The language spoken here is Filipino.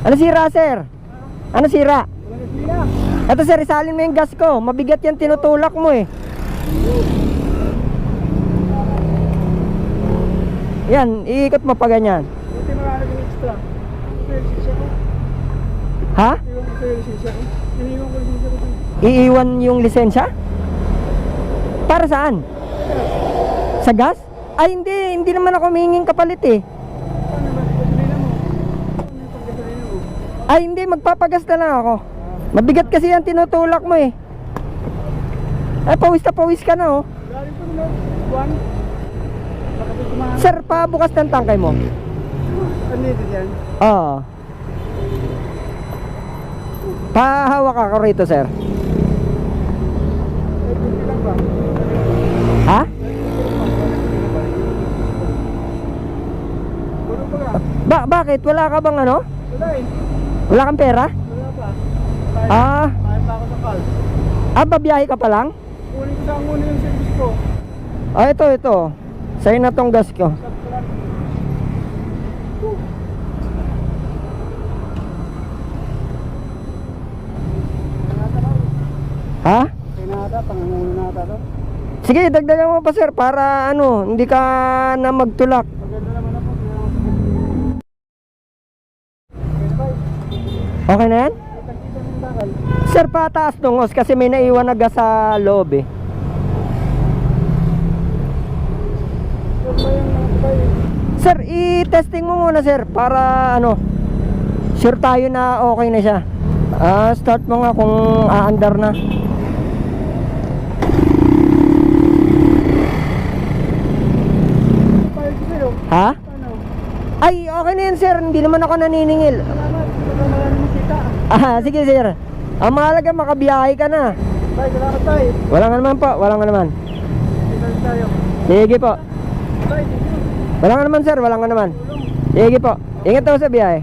Ano sira, sir? Ano sira? Ito, sir, isalin mo yung gas ko. Mabigat yan tinutulak mo eh. Yan, iikot mo pa ganyan. Buti marami yung extra. Ha? Iiwan yung lisensya? Para saan? Sa gas? Ay, hindi. Hindi naman ako huminging kapalit eh. Paano ba? Gasolina mo. Ano yung paggasolina mo? Ay, hindi. Magpapagas na lang ako. Mabigat kasi yan tinutulak mo eh. Ay, pawis na pawis ka na oh. Sir, pabukas ng tangkay mo. Ano ito yan? Oo. Pahawak ako rito, sir. Ha? Ba bakit? Wala ka bang ano? Wala eh. Wala kang pera? Wala pa. Kahit, Ah, kahit pa ako sa call. ah babiyahe ka pa lang? Kunin ko sa muna yung service ko. Ah, ito, ito. Sa'yo na tong gas ko. Ha? Okay na ata, pangangulo na ata to. Sige, dagdagan mo pa, sir, para ano, hindi ka na magtulak. Okay na yan? Sir, pataas dungos kasi may naiwan na gas sa loob eh. Sir, i-testing mo muna, sir, para ano, sure tayo na okay na siya. Ah, start mo nga kung aandar na. Ha? Ay, okay na yan, sir. Hindi naman ako naniningil. Ah, sige, sir. Ang mahalaga, makabiyahe ka na. Bay, salamat tay. Wala nga naman po, wala nga naman. Sige po. Wala nga naman, sir. Wala nga naman. Sige po. Ingat ako sa biyahe.